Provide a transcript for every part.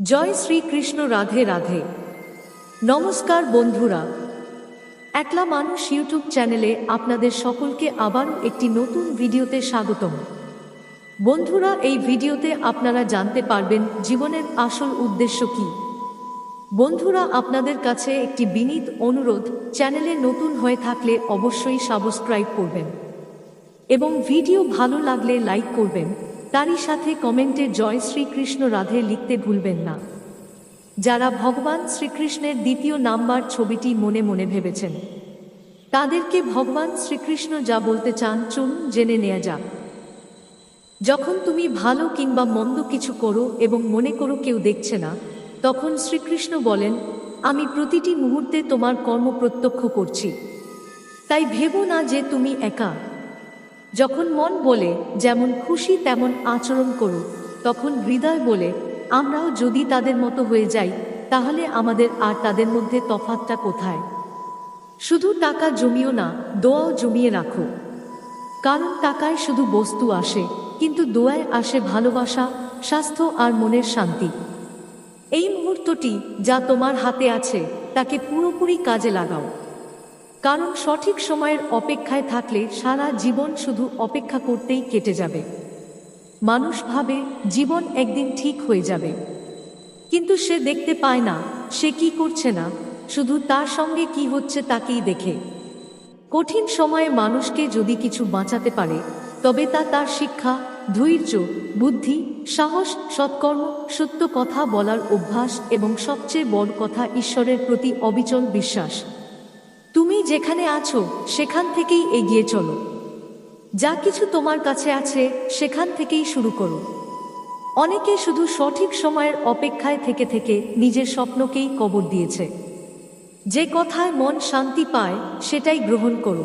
জয় শ্রীকৃষ্ণ রাধে রাধে। নমস্কার বন্ধুরা। একলা মানুষ ইউটিউব চ্যানেলে আপনাদের সকলকে আবারও একটি নতুন ভিডিওতে স্বাগতম। বন্ধুরা, এই ভিডিওতে আপনারা জানতে পারবেন জীবনের আসল উদ্দেশ্য কি। বন্ধুরা, আপনাদের কাছে একটি বিনীত অনুরোধ, চ্যানেলে নতুন হয়ে থাকলে অবশ্যই সাবস্ক্রাইব করবেন এবং ভিডিও ভালো লাগলে লাইক করবেন। তারই সাথে কমেন্টে জয় শ্রীকৃষ্ণ রাধে লিখতে ভুলবেন না। যারা ভগবান শ্রীকৃষ্ণের দ্বিতীয় নাম্বার ছবিটি মনে মনে ভেবেছেন, তাদেরকে ভগবান শ্রীকৃষ্ণ যা বলতে চান চলুন জেনে নেওয়া যাক। যখন তুমি ভালো কিংবা মন্দ কিছু করো এবং মনে করো কেউ দেখছে না, তখন শ্রীকৃষ্ণ বলেন, আমি প্রতিটি মুহূর্তে তোমার কর্ম প্রত্যক্ষ করছি। তাই ভেবো না যে তুমি একা। যখন মন বলে যেমন খুশি তেমন আচরণ করো তখন হৃদয় বলে, আমরাও যদি তাদের মতো হয়ে যাই, তাহলে আমাদের আর তাদের মধ্যে তফাতটা কোথায়? শুধু টাকা জমিও না, দোয়াও জমিয়ে রাখো। কারণ টাকায় শুধু বস্তু আসে, কিন্তু দোয়ায় আসে ভালোবাসা, স্বাস্থ্য আর মনের শান্তি। এই মুহূর্তটি যা তোমার হাতে আছে, তাকে পুরোপুরি কাজে লাগাও। কারণ সঠিক সময়ের অপেক্ষায় থাকলে সারা জীবন শুধু অপেক্ষা করতেই কেটে যাবে। মানুষ ভাবে জীবন একদিন ঠিক হয়ে যাবে। কিন্তু সে দেখতে পায় না, সে কি করছে না, শুধু তার সঙ্গে কি হচ্ছে তাকেই দেখে। কঠিন সময়ে মানুষকে যদি কিছু বাঁচাতে পারে, তবে তা তার শিক্ষা, ধৈর্য, বুদ্ধি, সাহস, সৎকর্ম, সত্য কথা বলার অভ্যাস এবং সবচেয়ে বড় কথা ঈশ্বরের প্রতি অবিচল বিশ্বাস। যেখানে আছো, সেখান থেকেই এগিয়ে চলো। যা কিছু তোমার কাছে আছে, সেখান থেকেই শুরু করো। অনেকে শুধু সঠিক সময়ের অপেক্ষায় থেকে থেকে নিজের স্বপ্নকেই কবর দিয়েছে। যে কথায় মন শান্তি পায়, সেটাই গ্রহণ করো।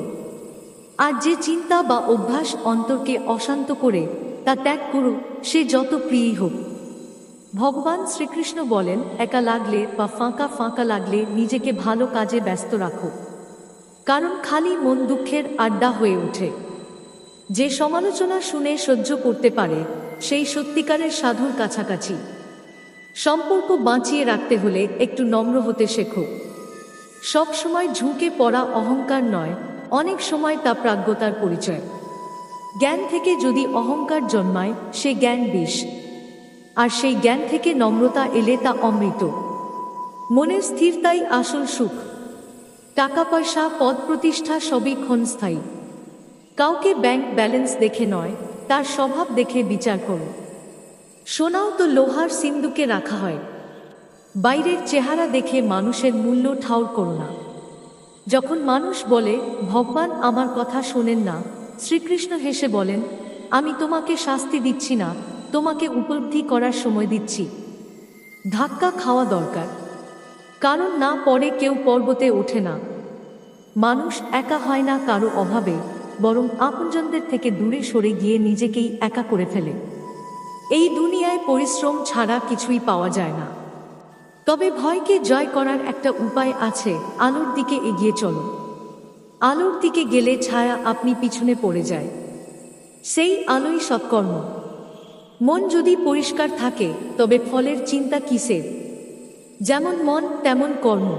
আর যে চিন্তা বা অভ্যাস অন্তরকে অশান্ত করে, তা ত্যাগ করো, সে যত প্রিয়ই হোক। ভগবান শ্রীকৃষ্ণ বলেন, একা লাগলে বা ফাঁকা ফাঁকা লাগলে নিজেকে ভালো কাজে ব্যস্ত রাখো। কারণ খালি মন দুঃখের আড্ডা হয়ে ওঠে। যে সমালোচনা শুনে সহ্য করতে পারে, সেই সত্যিকারের সাধুর কাছাকাছি। সম্পর্ক বাঁচিয়ে রাখতে হলে একটু নম্র হতে শেখো। সব সময় ঝুঁকে পড়া অহংকার নয়, অনেক সময় তা প্রাজ্ঞতার পরিচয়। জ্ঞান থেকে যদি অহংকার জন্মায়, সে জ্ঞান বিষ। আর সেই জ্ঞান থেকে নম্রতা এলে তা অমৃত। মনের স্থিরতাই আসল সুখ। টাকা পয়সা, পদ প্রতিষ্ঠা সবই ক্ষণস্থায়ী। কাউকে ব্যাংক ব্যালেন্স দেখে নয়, তার স্বভাব দেখে বিচার করো। সোনাও তো লোহার সিন্দুকে রাখা হয়। বাইরের চেহারা দেখে মানুষের মূল্য ঠাউর করো না। যখন মানুষ বলে, ভগবান আমার কথা শোনেন না শ্রীকৃষ্ণ হেসে বলেন, আমি তোমাকে শাস্তি দিচ্ছি না, তোমাকে উপলব্ধি করার সময় দিচ্ছি। ধাক্কা খাওয়া দরকার। কারণ না পরে কেউ পর্বতে ওঠে না। মানুষ একা হয় না কারও অভাবে, বরং আপনজনদের থেকে দূরে সরে গিয়ে নিজেকেই একা করে ফেলে। এই দুনিয়ায় পরিশ্রম ছাড়া কিছুই পাওয়া যায় না। তবে ভয়কে জয় করার একটা উপায় আছে, আলোর দিকে এগিয়ে চলো। আলোর দিকে গেলে ছায়া আপনি পিছনে পড়ে যায়। সেই আলোই সৎকর্ম। মন যদি পরিষ্কার থাকে, তবে ফলের চিন্তা কিসের? যেমন মন, তেমন কর্ম।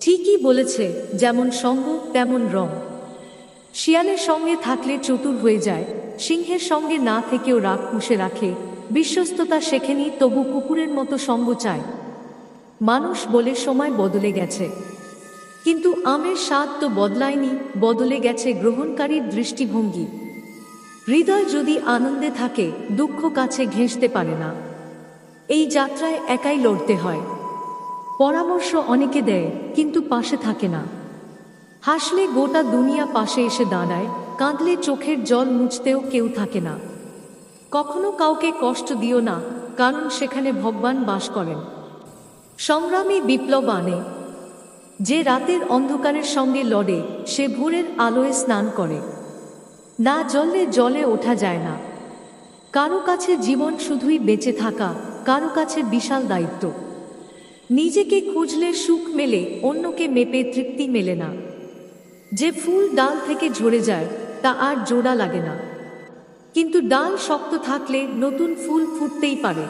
ঠিকই বলেছে, যেমন সঙ্গ, তেমন রং। শিয়ালের সঙ্গে থাকলে চতুর হয়ে যায়, সিংহের সঙ্গে না থেকেও রাগ পুষে রাখে, বিশ্বস্ততা শেখেনি তবু কুকুরের মতো সঙ্গ চায়। মানুষ বলে সময় বদলে গেছে। কিন্তু আমের স্বাদ তো বদলায়নি, বদলে গেছে গ্রহণকারীর দৃষ্টিভঙ্গি। হৃদয় যদি আনন্দে থাকে, দুঃখ কাছে ঘেঁষতে পারে না। এই যাত্রায় একাই লড়তে হয়। পরামর্শ অনেকে দেয়, কিন্তু পাশে থাকে না। হাসলে গোটা দুনিয়া পাশে এসে দাঁড়ায়, কাঁদলে চোখের জল মুছতেও কেউ থাকে না। কখনো কাউকে কষ্ট দিও না, কারণ সেখানে ভগবান বাস করেন। সংগ্রামী বিপ্লব আনে। যে রাতের অন্ধকারের সঙ্গে লড়ে, সে ভোরের আলোয় স্নান করে। না জলে জলে ওঠা যায় না। কারও কাছে জীবন শুধুই বেঁচে থাকা, কারও কাছে বিশাল দায়িত্ব। নিজেকে খুঁজলে সুখ মেলে, অন্যকে মেপে তৃপ্তি মেলে না। যে ফুল ডাল থেকে ঝরে যায়, তা আর জোড়া লাগে না। কিন্তু ডাল শক্ত থাকলে নতুন ফুল ফুটতেই পারে।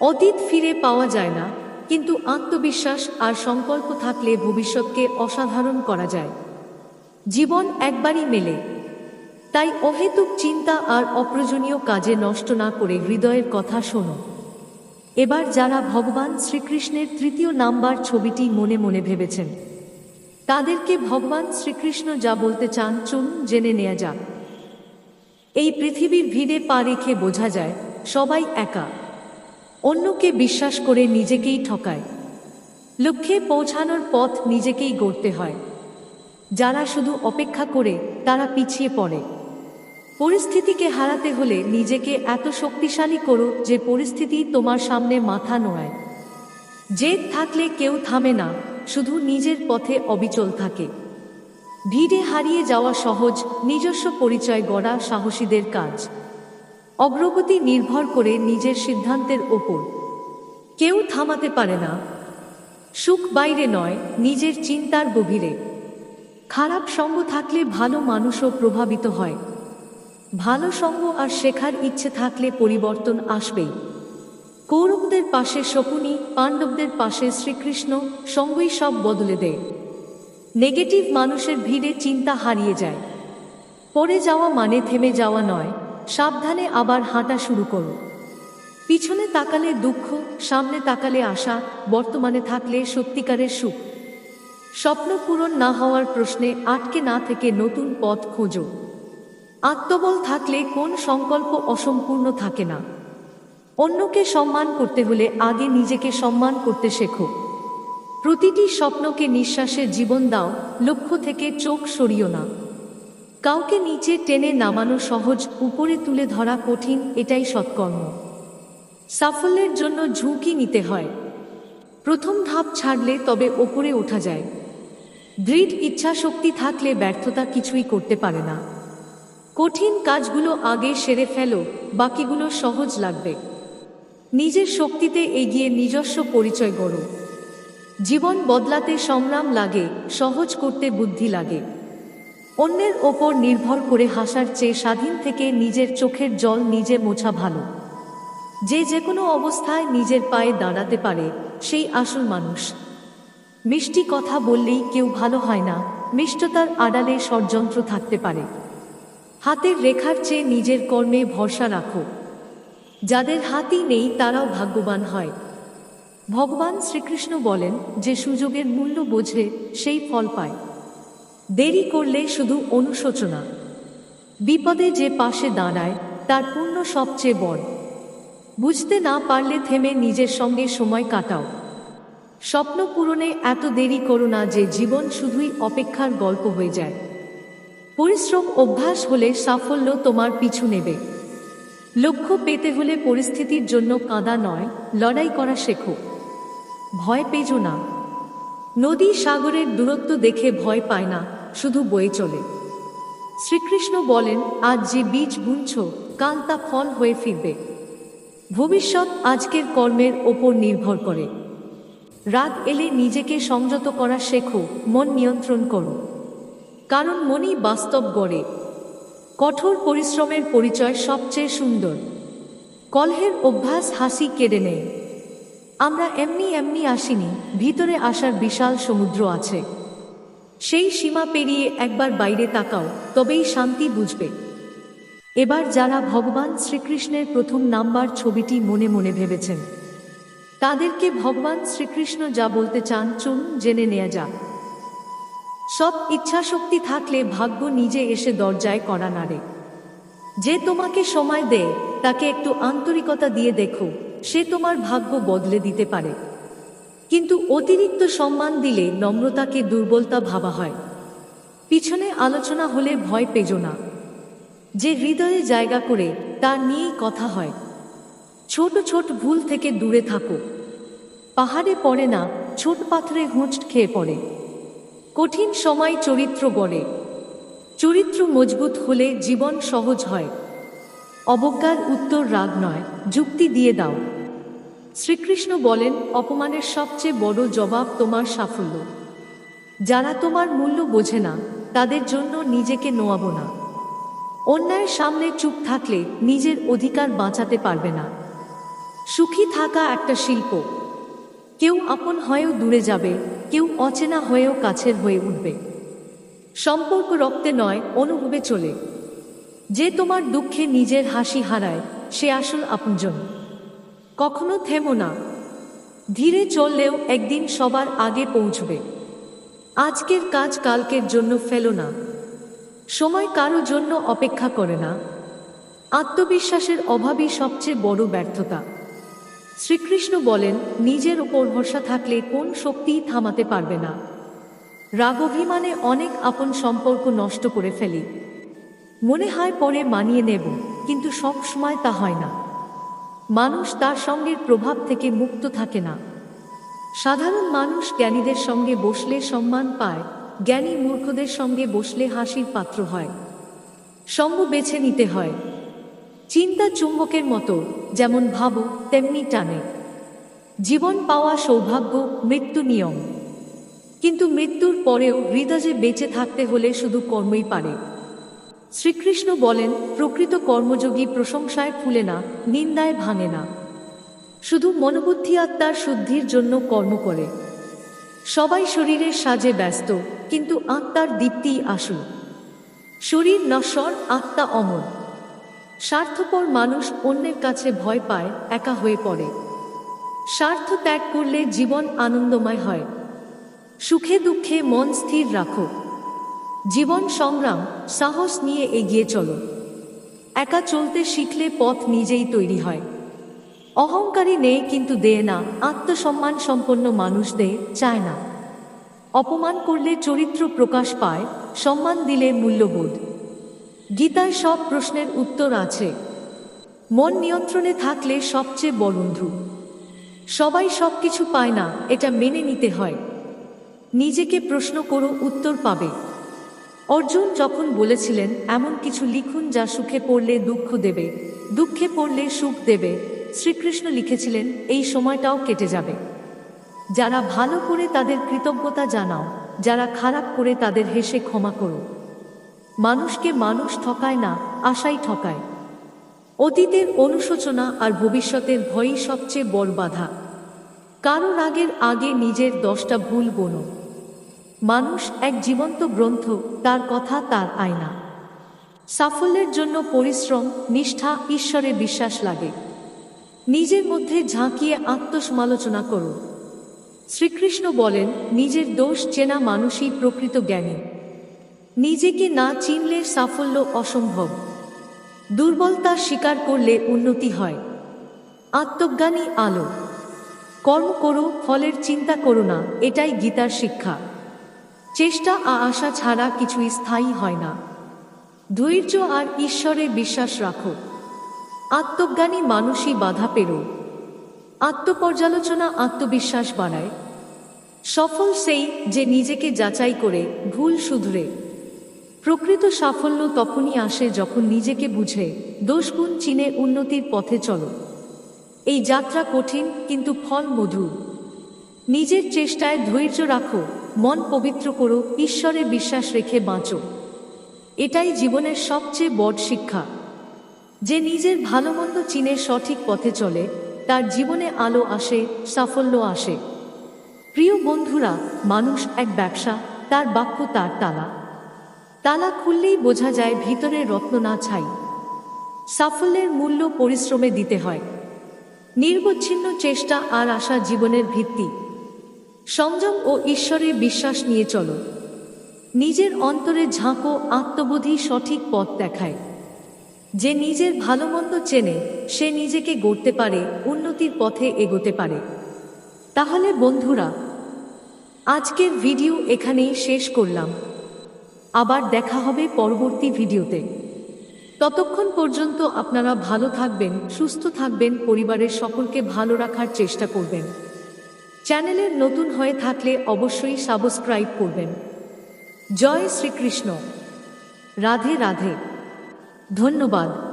অতীত ফিরে পাওয়া যায় না, কিন্তু আত্মবিশ্বাস আর সংকল্প থাকলে ভবিষ্যৎকে অসাধারণ করা যায়। জীবন একবারই মেলে। তাই অহেতুক চিন্তা আর অপ্রয়োজনীয় কাজে নষ্ট না করে হৃদয়ের কথা শোনো। এবার যারা ভগবান শ্রীকৃষ্ণের তৃতীয় নাম্বার ছবিটি মনে মনে ভেবেছেন, তাদেরকে ভগবান শ্রীকৃষ্ণ যা বলতে চান চলুন জেনে নেওয়া যাক। এই পৃথিবীর ভিড়ে পা রেখে বোঝা যায়, সবাই একা। অন্যকে বিশ্বাস করে নিজেকেই ঠকায়। লক্ষ্যে পৌঁছানোর পথ নিজেকেই গড়তে হয়। যারা শুধু অপেক্ষা করে, তারা পিছিয়ে পড়ে। পরিস্থিতিকে হারাতে হলে নিজেকে এত শক্তিশালী করো যে পরিস্থিতি তোমার সামনে মাথা নোয়ায় জেদ থাকলে কেউ থামে না, শুধু নিজের পথে অবিচল থাকে। ভিড়ে হারিয়ে যাওয়া সহজ, নিজস্ব পরিচয় গড়া সাহসীদের কাজ। অগ্রগতি নির্ভর করে নিজের সিদ্ধান্তের ওপর। কেউ থামাতে পারে না। সুখ বাইরে নয়, নিজের চিন্তার গভীরে। খারাপ সঙ্গ থাকলে ভালো মানুষও প্রভাবিত হয়। ভালো সঙ্গ আর শেখার ইচ্ছে থাকলে পরিবর্তন আসবেই। কৌরবদের পাশে শকুনি, পাণ্ডবদের পাশে শ্রীকৃষ্ণ, সঙ্গই সব বদলে দেয়। নেগেটিভ মানুষের ভিড়ে চিন্তা হারিয়ে যায়। পড়ে যাওয়া মানে থেমে যাওয়া নয়, সাবধানে আবার হাঁটা শুরু করো। পিছনে তাকালে দুঃখ, সামনে তাকালে আশা, বর্তমানে থাকলে সত্যিকারের সুখ। স্বপ্ন পূরণ না হওয়ার প্রশ্নে আটকে না থেকে নতুন পথ খোঁজো। আত্মবল থাকলে কোন সংকল্প অসম্পূর্ণ থাকে না। অন্যকে সম্মান করতে হলে আগে নিজেকে সম্মান করতে শেখো। প্রতিটি স্বপ্নকে নিঃশ্বাসে জীবন দাও, লক্ষ্য থেকে চোখ সরিও না। কাউকে নিচে টেনে নামানো সহজ, উপরে তুলে ধরা কঠিন, এটাই সৎকর্ম। সাফল্যের জন্য ঝুঁকি নিতে হয়। প্রথম ধাপ ছাড়লে তবে ওপরে ওঠা যায়। দৃঢ় ইচ্ছা শক্তি থাকলে ব্যর্থতা কিছুই করতে পারে না। কঠিন কাজগুলো আগে সেরে ফেলো, বাকিগুলো সহজ লাগবে। নিজের শক্তিতে এগিয়ে নিজস্ব পরিচয় গড়ো। জীবন বদলাতে সংগ্রাম লাগে, সহজ করতে বুদ্ধি লাগে। অন্যের ওপর নির্ভর করে হাসার চেয়ে স্বাধীন থেকে নিজের চোখের জল নিজে মোছা ভালো। যে যে কোনো অবস্থায় নিজের পায়ে দাঁড়াতে পারে, সেই আসল মানুষ। মিষ্টি কথা বললেই কেউ ভালো হয় না, মিষ্টতার আড়ালে ষড়যন্ত্র থাকতে পারে। হাতের রেখার চেয়ে নিজের কর্মে ভরসা রাখো। যাদের হাতই নেই, তারাও ভাগ্যবান হয়। ভগবান শ্রীকৃষ্ণ বলেন যে সুযোগের মূল্য বোঝে, সেই ফল পায়। দেরি করলে শুধু অনুশোচনা। বিপদে যে পাশে দাঁড়ায়, তার পূর্ণ সবচেয়ে বড় বুঝতে না পারলে থেমে নিজের সঙ্গে সময় কাটাও। স্বপ্ন পূরণে এত দেরি করো না যে জীবন শুধুই অপেক্ষার গল্প হয়ে যায়। পরিশ্রম অভ্যাস হলে সাফল্য তোমার পিছু নেবে। লক্ষ্য পেতে হলে পরিস্থিতির জন্য কাঁদা নয়, লড়াই করা শেখো। ভয় পেজো না। নদী সাগরের দূরত্ব দেখে ভয় পায় না, শুধু বয়ে চলে। শ্রীকৃষ্ণ বলেন, আজ যে বীজ বুনছ, কাল তা ফল হয়ে ফিরবে। ভবিষ্যৎ আজকের কর্মের ওপর নির্ভর করে। রাত এলে নিজেকে সংযত করা শেখো, মন নিয়ন্ত্রণ করো। কারণ মনই বাস্তব গড়ে। কঠোর পরিশ্রমের পরিচয় সবচেয়ে সুন্দর। কলহের অভ্যাস হাসি কেড়ে নেয়। আমরা এমনি এমনি আসিনি, ভিতরে আসার বিশাল সমুদ্র আছে। সেই সীমা পেরিয়ে একবার বাইরে তাকাও, তবেই শান্তি বুঝবে। এবার যারা ভগবান শ্রীকৃষ্ণের প্রথম নাম্বার ছবিটি মনে মনে ভেবেছেন, তাদেরকে ভগবান শ্রীকৃষ্ণ যা বলতে চান চলুন জেনে নেওয়া যাক। সব ইচ্ছাশক্তি থাকলে ভাগ্য নিজে এসে দরজায় করা নাড়ে। যে তোমাকে সময় দেয়, তাকে একটু আন্তরিকতা দিয়ে দেখো, সে তোমার ভাগ্য বদলে দিতে পারে। কিন্তু অতিরিক্ত সম্মান দিলে নম্রতাকে দুর্বলতা ভাবা হয়। পিছনে আলোচনা হলে ভয় পেজ না। যে হৃদয়ে জায়গা করে তার নিয়েই কথা হয়। ছোট ছোট ভুল থেকে দূরে থাকো। পাহাড়ে পড়ে না, ছোট পাথরে হুঁচ খেয়ে পড়ে। কঠিন সময় চরিত্র গড়ে। চরিত্র মজবুত হলে জীবন সহজ হয়। অবজ্ঞার উত্তর রাগ নয়, যুক্তি দিয়ে দাও। শ্রীকৃষ্ণ বলেন, অপমানের সবচেয়ে বড় জবাব তোমার সাফল্য। যারা তোমার মূল্য বোঝে না, তাদের জন্য নিজেকে নোয়াবো না। অন্যায়ের সামনে চুপ থাকলে নিজের অধিকার বাঁচাতে পারবে না। সুখী থাকা একটা শিল্প। কেউ আপন হয়েও দূরে যাবে, কেউ অচেনা হয়েও কাছের হয়ে উঠবে। সম্পর্ক রক্তে নয়, অনুভবে চলে। যে তোমার দুঃখে নিজের হাসি হারায়, সে আসল আপনজন। কখনো থেমো না। ধীরে চললেও একদিন সবার আগে পৌঁছবে। আজকের কাজ কালকের জন্য ফেলো না। সময় কারও জন্য অপেক্ষা করে না। আত্মবিশ্বাসের অভাবই সবচেয়ে বড় ব্যর্থতা। শ্রীকৃষ্ণ বলেন, নিজের ওপর ভরসা থাকলে কোন শক্তিই থামাতে পারবে না। রাগভিমানে অনেক আপন সম্পর্ক নষ্ট করে ফেলি। মনে হয় পরে মানিয়ে নেব, কিন্তু সব সময় তা হয় না। মানুষ তার সঙ্গের প্রভাব থেকে মুক্ত থাকে না। সাধারণ মানুষ জ্ঞানীদের সঙ্গে বসলে সম্মান পায়, জ্ঞানী মূর্খদের সঙ্গে বসলে হাসির পাত্র হয়। সঙ্গ বেছে নিতে হয়। চিন্তা চুম্বকের মতো, যেমন ভাবো, তেমনি টানে। জীবন পাওয়া সৌভাগ্য, মৃত্যু নিয়ম। কিন্তু মৃত্যুর পরেও হৃদয়ে বেঁচে থাকতে হলে শুধু কর্মই পারে। শ্রীকৃষ্ণ বলেন, প্রকৃত কর্মযোগী প্রশংসায় ফুলে না, নিন্দায় ভাঙে না। শুধু মনোবুদ্ধি আত্মার শুদ্ধির জন্য কর্ম করে। সবাই শরীরের সাজে ব্যস্ত, কিন্তু আত্মার দীপ্তিই আসু শরীর নশ্বর আত্মা অমর। স্বার্থপর মানুষ অন্যের কাছে ভয় পায়, একা হয়ে পড়ে। স্বার্থ ত্যাগ করলে জীবন আনন্দময় হয়। সুখে দুঃখে মন স্থির রাখো। জীবন সংগ্রাম, সাহস নিয়ে এগিয়ে চলো। একা চলতে শিখলে পথ নিজেই তৈরি হয়। অহংকারী নেই কিন্তু দেয় না, আত্মসম্মান সম্পন্ন মানুষ দেয়, চায় না। অপমান করলে চরিত্র প্রকাশ পায়, সম্মান দিলে মূল্যবোধ। গীতায় সব প্রশ্নের উত্তর আছে। মন নিয়ন্ত্রণে থাকলে সবচেয়ে বন্ধু সবাই সব কিছু পায় না, এটা মেনে নিতে হয়। নিজেকে প্রশ্ন করো, উত্তর পাবে। অর্জুন যখন বলেছিলেন, এমন কিছু লিখুন যা সুখে পড়লে দুঃখ দেবে। দুঃখে পড়লে সুখ দেবে। শ্রীকৃষ্ণ লিখেছিলেন, এই সময়টাও কেটে যাবে। যারা ভালো করে তাদের কৃতজ্ঞতা জানাও, যারা খারাপ করে তাদের হেসে ক্ষমা করো। মানুষকে মানুষ ঠকায় না, আশাই ঠকায়। অতীতের অনুশোচনা আর ভবিষ্যতের ভয়ই সবচেয়ে বড় বাধা। কারোর আগের আগে নিজের দশটা ভুল বোনো মানুষ এক জীবন্ত গ্রন্থ, তার কথা তার আয়না। সাফল্যের জন্য পরিশ্রম, নিষ্ঠা, ঈশ্বরে বিশ্বাস লাগে। নিজের মধ্যে ঝাঁকিয়ে আত্মসমালোচনা করো। শ্রীকৃষ্ণ বলেন, নিজের দোষ চেনা মানুষই প্রকৃত জ্ঞানী। নিজেকে না চিনলে সাফল্য অসম্ভব। দুর্বলতা স্বীকার করলে উন্নতি হয়। আত্মজ্ঞানী আলো। কর্ম করো, ফলের চিন্তা করো না, এটাই গীতার শিক্ষা। চেষ্টা আ আশা ছাড়া কিছুই স্থায়ী হয় না। ধৈর্য আর ঈশ্বরে বিশ্বাস রাখো। আত্মজ্ঞানী মানুষই বাধা পেরো। আত্মপর্যালোচনা আত্মবিশ্বাস বাড়ায়। সফল সেই যে নিজেকে যাচাই করে, ভুল শুধরে। প্রকৃত সাফল্য তখনই আসে যখন নিজেকে বুঝে দোষগুণ চিনে উন্নতির পথে চলো। এই যাত্রা কঠিন, কিন্তু ফল মধুর। নিজের চেষ্টায় ধৈর্য রাখো, মন পবিত্র করো, ঈশ্বরে বিশ্বাস রেখে বাঁচো। এটাই জীবনের সবচেয়ে বড় শিক্ষা। যে নিজের ভালো মন্দ চিনে সঠিক পথে চলে, তার জীবনে আলো আসে, সাফল্য আসে। প্রিয় বন্ধুরা, মানুষ এক ব্যবসা, তার বাক্য তার তালা। তালা খুললেই বোঝা যায় ভিতরে রত্ন না ছাই। সাফল্যের মূল্য পরিশ্রমে দিতে হয়। নির্বচ্ছিন্ন চেষ্টা আর আশা জীবনের ভিত্তি। সংযম ও ঈশ্বরে বিশ্বাস নিয়ে চলো। নিজের অন্তরে ঝাঁকো, আত্মবোধী সঠিক পথ দেখায়। যে নিজের ভালো মন্দ চেনে, সে নিজেকে গড়তে পারে, উন্নতির পথে এগোতে পারে। তাহলে বন্ধুরা, আজকের ভিডিও এখানেই শেষ করলাম। আবার দেখা হবে পরবর্তী ভিডিওতে। ততক্ষণ পর্যন্ত আপনারা ভালো থাকবেন, সুস্থ থাকবেন, পরিবারের সকলকে ভালো রাখার চেষ্টা করবেন। চ্যানেলের নতুন হয়ে থাকলে অবশ্যই সাবস্ক্রাইব করবেন। জয় শ্রীকৃষ্ণ। রাধে রাধে। ধন্যবাদ।